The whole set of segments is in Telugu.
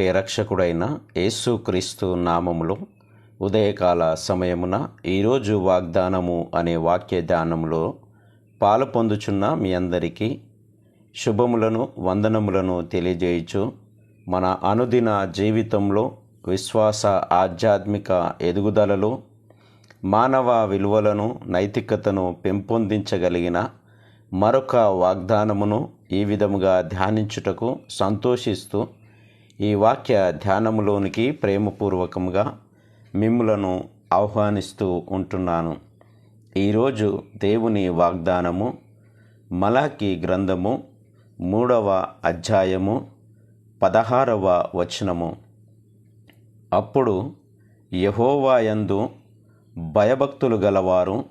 ప్రియరక్షకుడైన యేసుక్రీస్తు నామములో ఉదయకాల సమయమున ఈరోజు వాగ్దానము అనే వాక్య ధ్యానములో పాలు పొందుచున్న మీ అందరికీ శుభములను వందనములను తెలియజేయచ్చు మన అనుదిన జీవితంలో విశ్వాస ఆధ్యాత్మిక ఎదుగుదలలో మానవ విలువలను నైతికతను పెంపొందించగలిగిన మరొక వాగ్దానమును ఈ విధముగా ధ్యానించుటకు సంతోషిస్తూ ఈ వాక్య ధ్యానములోనికి ప్రేమపూర్వకంగా మిమ్ములను ఆహ్వానిస్తూ ఉంటున్నాను. ఈరోజు దేవుని వాగ్దానము మలాకి గ్రంథము మూడవ అధ్యాయము పదహారవ వచనము. అప్పుడు యహోవాయందు భయభక్తులు గలవారు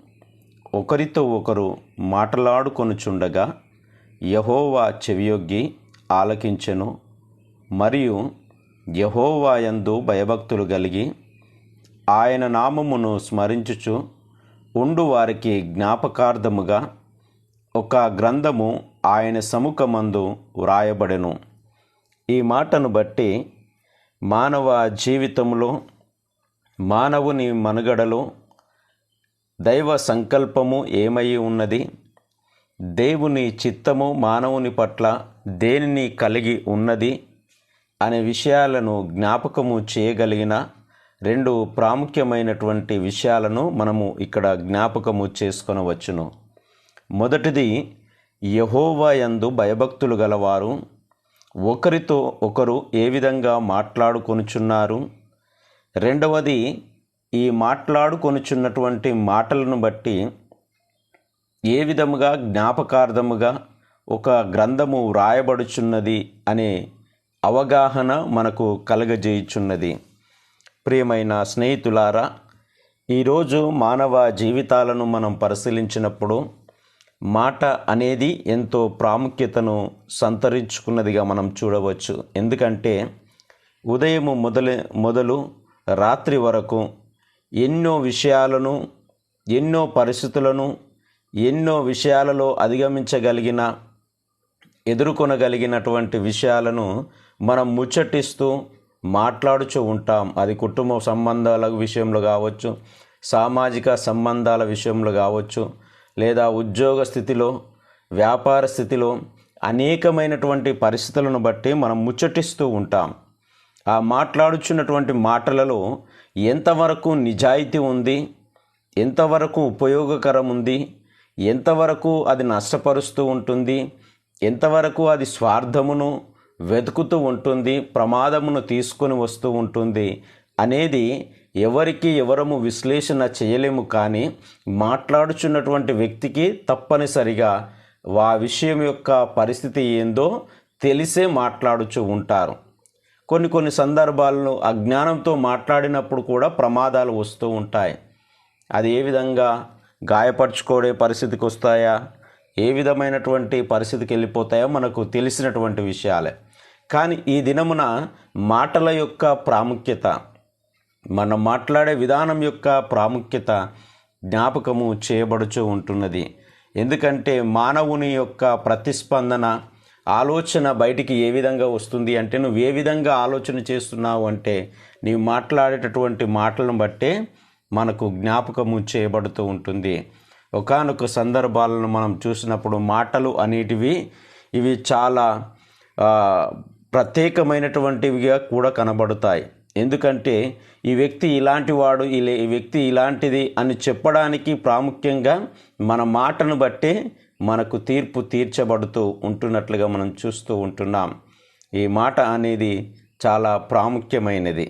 ఒకరితో ఒకరు మాట్లాడుకొనుచుండగా యహోవా చెవియొగ్గి ఆలకించెను. మరియు యహోవాయందు భయభక్తులు కలిగి ఆయన నామమును స్మరించుచు ఉండు వారికి జ్ఞాపకార్థముగా ఒక గ్రంథము ఆయన సముఖమందు వ్రాయబడెను. ఈ మాటను బట్టి మానవ జీవితంలో మానవుని మనుగడలో దైవ సంకల్పము ఏమై ఉన్నది? దేవుని చిత్తము మానవుని పట్ల దేనిని కలిగి ఉన్నది? అనే విషయాలను జ్ఞాపకము చేయగలిగిన రెండు ప్రాముఖ్యమైనటువంటి విషయాలను మనము ఇక్కడ జ్ఞాపకము చేసుకొనవచ్చును మొదటిది యహోవా యందు భయభక్తులు గలవారు ఒకరితో ఒకరు ఏ విధంగా మాట్లాడుకొనుచున్నారు? రెండవది ఈ మాట్లాడుకొనుచున్నటువంటి మాటలను బట్టి ఏ విధముగా జ్ఞాపకార్థముగా ఒక గ్రంథము వ్రాయబడుచున్నది అనే అవగాహన మనకు కలగజేయుచున్నది. ప్రియమైన స్నేహితులారా ఈరోజు మానవ జీవితాలను మనం పరిశీలించినప్పుడు మాట అనేది ఎంతో ప్రాముఖ్యతను సంతరించుకున్నదిగా మనం చూడవచ్చు. ఎందుకంటే ఉదయము మొదలు మొదలు రాత్రి వరకు ఎన్నో విషయాలను ఎన్నో పరిస్థితులను ఎన్నో విషయాలలో అధిగమించగలిగిన ఎదుర్కొనగలిగినటువంటి విషయాలను మనం ముచ్చటిస్తూ మాట్లాడుచూ ఉంటాం. అది కుటుంబ సంబంధాల విషయంలో కావచ్చు సామాజిక సంబంధాల విషయంలో కావచ్చు లేదా ఉద్యోగ స్థితిలో వ్యాపార స్థితిలో అనేకమైనటువంటి పరిస్థితులను బట్టి మనం ముచ్చటిస్తూ ఉంటాం. ఆ మాట్లాడుచున్నటువంటి మాటలలో ఎంతవరకు నిజాయితీ ఉంది ఎంతవరకు ఉపయోగకరం ఉంది ఎంతవరకు అది నష్టపరుస్తూ ఉంటుంది ఎంతవరకు అది స్వార్థమును వెతుకుతూ ఉంటుంది ప్రమాదమును తీసుకొని వస్తూ ఉంటుంది అనేది ఎవరికి ఎవరము విశ్లేషణ చేయలేము కానీ మాట్లాడుచున్నటువంటి వ్యక్తికి తప్పనిసరిగా ఆ విషయం యొక్క పరిస్థితి ఏందో తెలిసే మాట్లాడుచూ ఉంటారు. కొన్ని కొన్ని సందర్భాలను అజ్ఞానంతో మాట్లాడినప్పుడు కూడా ప్రమాదాలు వస్తూ ఉంటాయి. అది ఏ విధంగా గాయపరుచుకోడే పరిస్థితికి వస్తాయా ఏ విధమైనటువంటి పరిస్థితికి వెళ్ళిపోతాయో మనకు తెలిసినటువంటి విషయాలే. కానీ ఈ దినమున మాటల యొక్క ప్రాముఖ్యత మనం మాట్లాడే విధానం యొక్క ప్రాముఖ్యత జ్ఞాపకము చేయబడుచూ ఉంటున్నది. ఎందుకంటే మానవుని యొక్క ప్రతిస్పందన ఆలోచన బయటికి ఏ విధంగా వస్తుంది అంటే నువ్వు ఏ విధంగా ఆలోచన చేస్తున్నావు అంటే నీవు మాట్లాడేటటువంటి మాటలను బట్టే మనకు జ్ఞాపకము చేయబడుతూ ఉంటుంది. ఒకనొక సందర్భాలను మనం చూసినప్పుడు మాటలు అనేటివి ఇవి చాలా ప్రత్యేకమైనటువంటివిగా కూడా కనబడతాయి. ఎందుకంటే ఈ వ్యక్తి ఇలాంటి వాడు ఈ వ్యక్తి ఇలాంటిది అని చెప్పడానికి ప్రాముఖ్యంగా మన మాటను బట్టే మనకు తీర్పు తీర్చబడుతూ ఉంటున్నట్లుగా మనం చూస్తూ ఉంటున్నాం. ఈ మాట అనేది చాలా ప్రాముఖ్యమైనది.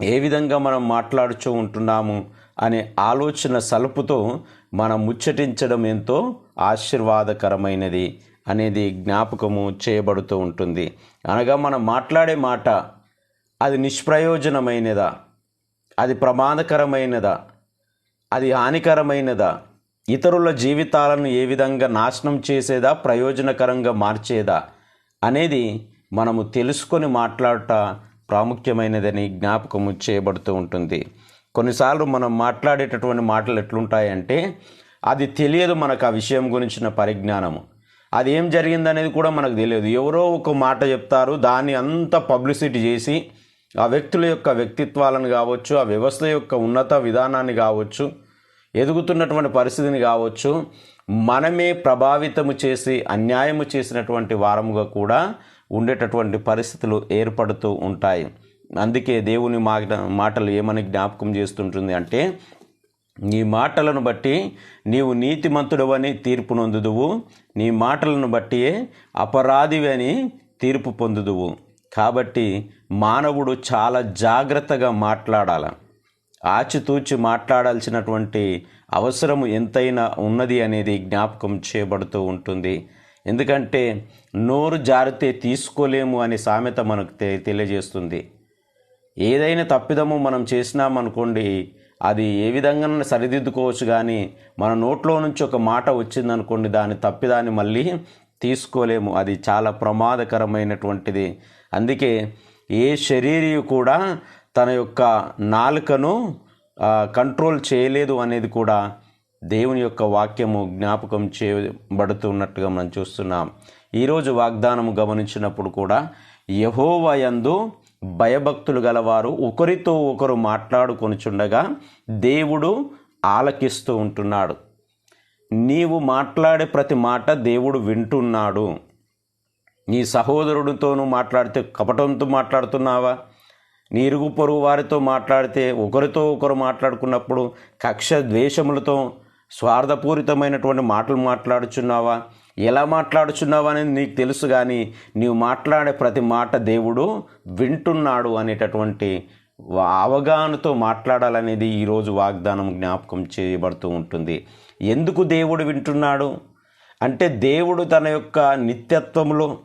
ఏ విధంగా మనం మాట్లాడుతూ ఉంటున్నాము అనే ఆలోచన సలుపుతో మనం ముచ్చటించడం ఎంతో ఆశీర్వాదకరమైనది. అనేది జ్ఞాపకము చేయబడుతూ ఉంటుంది. అనగా మనం మాట్లాడే మాట అది నిష్ప్రయోజనమైనదా? అది ప్రమాదకరమైనదా? అది హానికరమైనదా? ఇతరుల జీవితాలను ఏ విధంగా నాశనం చేసేదా? ప్రయోజనకరంగా మార్చేదా? అనేది మనము తెలుసుకొని మాట్లాడట ప్రాముఖ్యమైనదని జ్ఞాపకము చేయబడుతూ ఉంటుంది. కొన్నిసార్లు మనం మాట్లాడేటటువంటి మాటలు ఎట్లుంటాయంటే అది తెలియదు మనకు ఆ విషయం గురించిన పరిజ్ఞానము. అది ఏం జరిగిందనేది కూడా మనకు తెలియదు. ఎవరో ఒక మాట చెప్తారు దాన్ని అంత పబ్లిసిటీ చేసి ఆ వ్యక్తుల యొక్క వ్యక్తిత్వాలను కావచ్చు ఆ వ్యవస్థ యొక్క ఉన్నత విధానాన్ని కావచ్చు ఎదుగుతున్నటువంటి పరిస్థితిని కావచ్చు మనమే ప్రభావితము చేసి అన్యాయము చేసినటువంటి వారముగా కూడా ఉండేటటువంటి పరిస్థితులు ఏర్పడుతూ ఉంటాయి. అందుకే దేవుని మాట మాటలు ఏమని జ్ఞాపకం చేస్తుంటుంది అంటే నీ మాటలను బట్టి నీవు నీతిమంతుడవని తీర్పు నొందుదువు. నీ మాటలను బట్టి అపరాధివి అని తీర్పు పొందుదువు. కాబట్టి మానవుడు చాలా జాగ్రత్తగా మాట్లాడాల. ఆచితూచి మాట్లాడాల్సినటువంటి అవసరం ఎంతైనా ఉన్నది అనేది జ్ఞాపకం చేయబడుతూ ఉంటుంది. ఎందుకంటే నోరు జారితే తీసుకోలేము అనే సామెత మనకు తెలియజేస్తుంది. ఏదైనా తప్పిదము మనం చేసినామనుకోండి అది ఏ విధంగా సరిదిద్దుకోవచ్చు కానీ మన నోట్లో నుంచి ఒక మాట వచ్చిందనుకోండి దాని తప్పిదాన్ని మళ్ళీ తీసుకోలేము. అది చాలా ప్రమాదకరమైనటువంటిది. అందుకే ఏ శరీరీ కూడా తన యొక్క నాలుకను కంట్రోల్ చేయలేదు అనేది కూడా దేవుని యొక్క వాక్యము జ్ఞాపకం చేయబడుతున్నట్టుగా మనం చూస్తున్నాం. ఈరోజు వాగ్దానము గమనించినప్పుడు కూడా యహోవయందు భయభక్తులు గలవారు ఒకరితో ఒకరు మాట్లాడుకొనిచుండగా దేవుడు ఆలకిస్తూ ఉంటున్నాడు. నీవు మాట్లాడే ప్రతి మాట దేవుడు వింటున్నాడు. నీ సహోదరుడితోనూ మాట్లాడితే కపటంతో మాట్లాడుతున్నావా? నీ ఇరుగు పొరుగు వారితో మాట్లాడితే ఒకరితో ఒకరు మాట్లాడుకున్నప్పుడు కక్ష ద్వేషములతో స్వార్థపూరితమైనటువంటి మాటలు మాట్లాడుచున్నావా? ఎలా మాట్లాడుచున్నావు అనేది నీకు తెలుసు కానీ నీవు మాట్లాడే ప్రతి మాట దేవుడు వింటున్నాడు అనేటటువంటి అవగాహనతో మాట్లాడాలనేది ఈరోజు వాగ్దానం జ్ఞాపకం చేయబడుతూ ఉంటుంది. ఎందుకు దేవుడు వింటున్నాడు? అంటే దేవుడు తన యొక్క నిత్యత్వంలో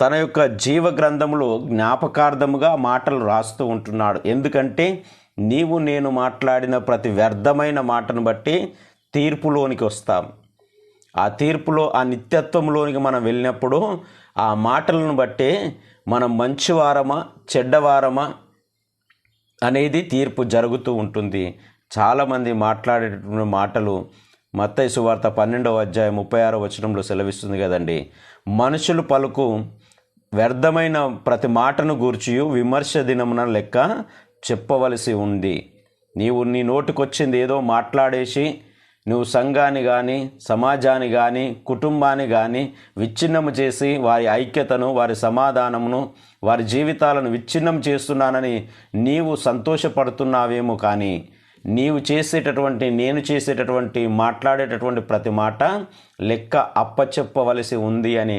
తన యొక్క జీవ గ్రంథములో జ్ఞాపకార్థముగా మాటలు రాస్తూ ఉంటున్నాడు. ఎందుకంటే నీవు నేను మాట్లాడిన ప్రతి వ్యర్థమైన మాటను బట్టి తీర్పులోనికి వస్తాం. ఆ తీర్పులో ఆ నిత్యత్వంలోనికి మనం వెళ్ళినప్పుడు ఆ మాటలను బట్టే మనం మంచివారమా చెడ్డవారమా అనేది తీర్పు జరుగుతూ ఉంటుంది. చాలామంది మాట్లాడేటటువంటి మాటలు మత్తైసు సువార్త పన్నెండవ అధ్యాయం ముప్పై ఆరో వచనంలో సెలవిస్తుంది కదండి. మనుషులు పలుకు వ్యర్థమైన ప్రతి మాటను గూర్చి విమర్శ దినమున లెక్క చెప్పవలసి ఉంది. నీవు నీ నోటికొచ్చింది ఏదో మాట్లాడేసి నువ్వు సంఘాన్ని కానీ సమాజాన్ని కానీ కుటుంబాన్ని కానీ విచ్ఛిన్నము చేసి వారి ఐక్యతను వారి సమాధానమును వారి జీవితాలను విచ్ఛిన్నం చేస్తున్నానని నీవు సంతోషపడుతున్నావేమో కానీ నీవు చేసేటటువంటి నేను చేసేటటువంటి మాట్లాడేటటువంటి ప్రతి మాట లెక్క అప్పచెప్పవలసి ఉంది అని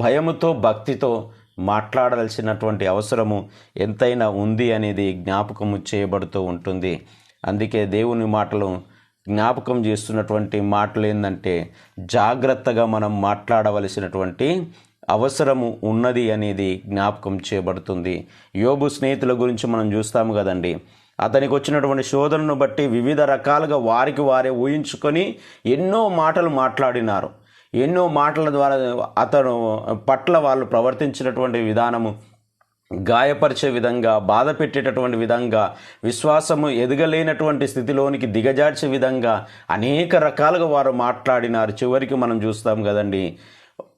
భయముతో భక్తితో మాట్లాడాల్సినటువంటి అవసరము ఎంతైనా ఉంది అనేది జ్ఞాపకము చేయబడుతూ ఉంటుంది. అందుకే దేవుని మాటలు జ్ఞాపకం చేస్తున్నటువంటి మాటలు ఏంటంటే జాగ్రత్తగా మనం మాట్లాడవలసినటువంటి అవసరము ఉన్నది అనేది జ్ఞాపకం చేయబడుతుంది. యోబు స్నేహితుల గురించి మనం చూస్తాము కదండి. అతనికి వచ్చినటువంటి శోధనను బట్టి వివిధ రకాలుగా వారికి వారే ఊహించుకొని ఎన్నో మాటలు మాట్లాడినారు. ఎన్నో మాటల ద్వారా అతను పట్ల వాళ్ళు ప్రవర్తించినటువంటి విధానము గాయపరిచే విధంగా బాధ పెట్టేటటువంటి విధంగా విశ్వాసము ఎదగలేనటువంటి స్థితిలోనికి దిగజార్చే విధంగా అనేక రకాలుగా వారు మాట్లాడినారు. చివరికి మనం చూస్తాం కదండి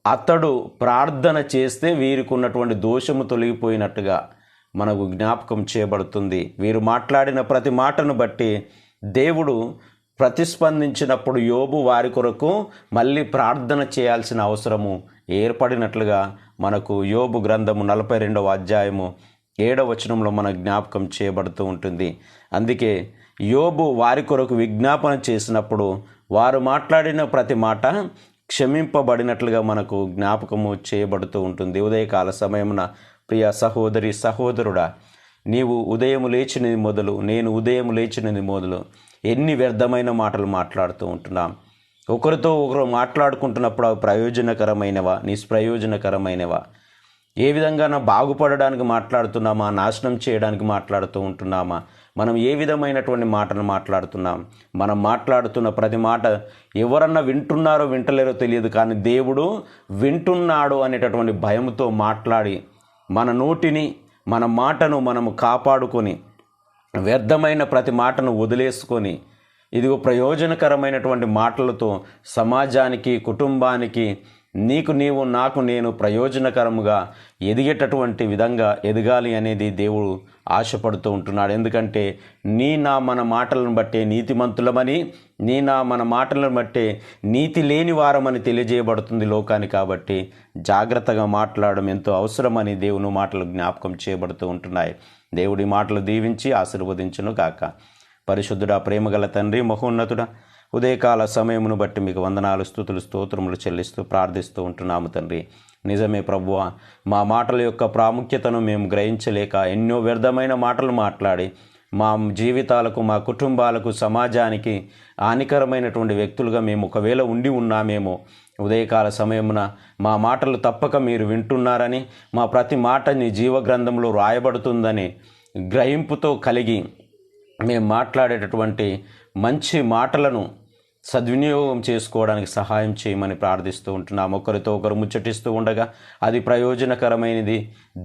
అతడు ప్రార్థన చేస్తే వీరికి ఉన్నటువంటి దోషము తొలగిపోయినట్టుగా మనకు జ్ఞాపకం చేయబడుతుంది. వీరు మాట్లాడిన ప్రతి మాటను బట్టి దేవుడు ప్రతిస్పందించినప్పుడు యోబు వారి కొరకు మళ్ళీ ప్రార్థన చేయాల్సిన అవసరము ఏర్పడినట్లుగా మనకు యోబు గ్రంథము నలభై రెండవ అధ్యాయము ఏడవ వచనంలో మన జ్ఞాపకం చేయబడుతూ ఉంటుంది. అందుకే యోబు వారి కొరకు విజ్ఞాపన చేసినప్పుడు వారు మాట్లాడిన ప్రతి మాట క్షమింపబడినట్లుగా మనకు జ్ఞాపకము చేయబడుతూ ఉంటుంది. ఉదయకాల సమయమున ప్రియ సహోదరి సహోదరుడా నీవు ఉదయం లేచినది మొదలు నేను ఉదయం లేచినది మొదలు ఎన్ని వ్యర్థమైన మాటలు మాట్లాడుతూ ఉంటున్నాం. ఒకరితో ఒకరు మాట్లాడుకుంటున్నప్పుడు అవి ప్రయోజనకరమైనవా నిష్ప్రయోజనకరమైనవా? ఏ విధంగా బాగుపడడానికి మాట్లాడుతున్నామా నాశనం చేయడానికి మాట్లాడుతూ ఉంటున్నామా? మనం ఏ విధమైనటువంటి మాటలు మాట్లాడుతున్నాం? మనం మాట్లాడుతున్న ప్రతి మాట ఎవరన్నా వింటున్నారో వింటలేరో తెలియదు కానీ దేవుడు వింటున్నాడు అనేటటువంటి భయంతో మాట్లాడి మన నోటిని మన మాటను మనము కాపాడుకొని వ్యర్థమైన ప్రతి మాటను వదిలేసుకొని ఇదిగో ప్రయోజనకరమైనటువంటి మాటలతో సమాజానికి కుటుంబానికి నీకు నీవు నాకు నేను ప్రయోజనకరముగా ఎదిగేటటువంటి విధంగా ఎదగాలి అనేది దేవుడు ఆశపడుతూ ఉంటున్నాడు. ఎందుకంటే నీ నా మన మాటలను బట్టే నీతిమంతులమని నీ నా మన మాటలను బట్టే నీతి లేని వారమని తెలియజేయబడుతుంది లోకాన్ని కాబట్టి జాగ్రత్తగా మాట్లాడడం ఎంతో అవసరమని దేవుని మాటలు జ్ఞాపకం చేయబడుతూ ఉంటున్నాయి. దేవుడి మాటలు దీవించి ఆశీర్వదించును కాక పరిశుద్ధుడా ప్రేమగల తండ్రి మహోన్నతుడా ఉదయకాల సమయమును బట్టి మీకు వందనాలు స్థుతులు స్తోత్రములు చెల్లిస్తూ ప్రార్థిస్తూ ఉంటున్నాము తండ్రి. నిజమే ప్రభువ మా మాటల యొక్క ప్రాముఖ్యతను మేము గ్రహించలేక ఎన్నో వ్యర్థమైన మాటలు మాట్లాడి మా జీవితాలకు మా కుటుంబాలకు సమాజానికి హానికరమైనటువంటి వ్యక్తులుగా మేము ఒకవేళ ఉండి ఉన్నామేమో ఉదయకాల సమయమున మా మాటలు తప్పక మీరు వింటున్నారని మా ప్రతి మాట నీ జీవగ్రంథంలో రాయబడుతుందని గ్రహింపుతో కలిగి మేము మాట్లాడేటటువంటి మంచి మాటలను సద్వినియోగం చేసుకోవడానికి సహాయం చేయమని ప్రార్థిస్తూ ఉంటున్నాం ఒకరితో ఒకరు ముచ్చటిస్తూ ఉండగా అది ప్రయోజనకరమైనది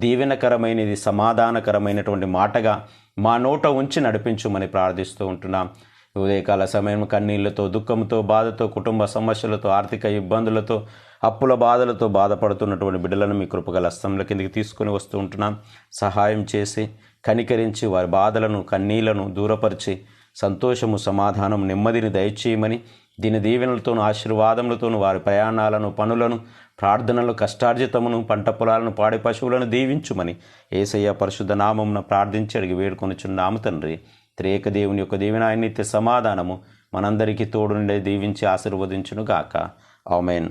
దీవెనకరమైనది సమాధానకరమైనటువంటి మాటగా మా నోట ఉంచి నడిపించుమని ప్రార్థిస్తూ ఉంటున్నాం. ఉదయకాల సమయం కన్నీళ్ళతో దుఃఖంతో బాధతో కుటుంబ సమస్యలతో ఆర్థిక ఇబ్బందులతో అప్పుల బాధలతో బాధపడుతున్నటువంటి బిడ్డలను మీ కృపగల హస్తంల కిందికి తీసుకుని వస్తూ ఉంటున్నాం. సహాయం చేసి కనికరించి వారి బాధలను కన్నీళ్ళను దూరపరిచి సంతోషము సమాధానం నెమ్మదిని దయచేయమని దీని దీవెనలతోనూ ఆశీర్వాదములతోనూ వారి ప్రయాణాలను పనులను ప్రార్థనలు కష్టార్జితమును పంట పొలాలను పాడి పశువులను దీవించుమని ఏసయ్య పరిశుద్ధ నామమున ప్రార్థించి అడిగి వేడుకొనిచున్నాము తండ్రి. త్రేక దేవుని యొక్క దీవెన నిత్య సమాధానము మనందరికీ తోడుండే దీవించి ఆశీర్వదించును గాక ఆమెన్.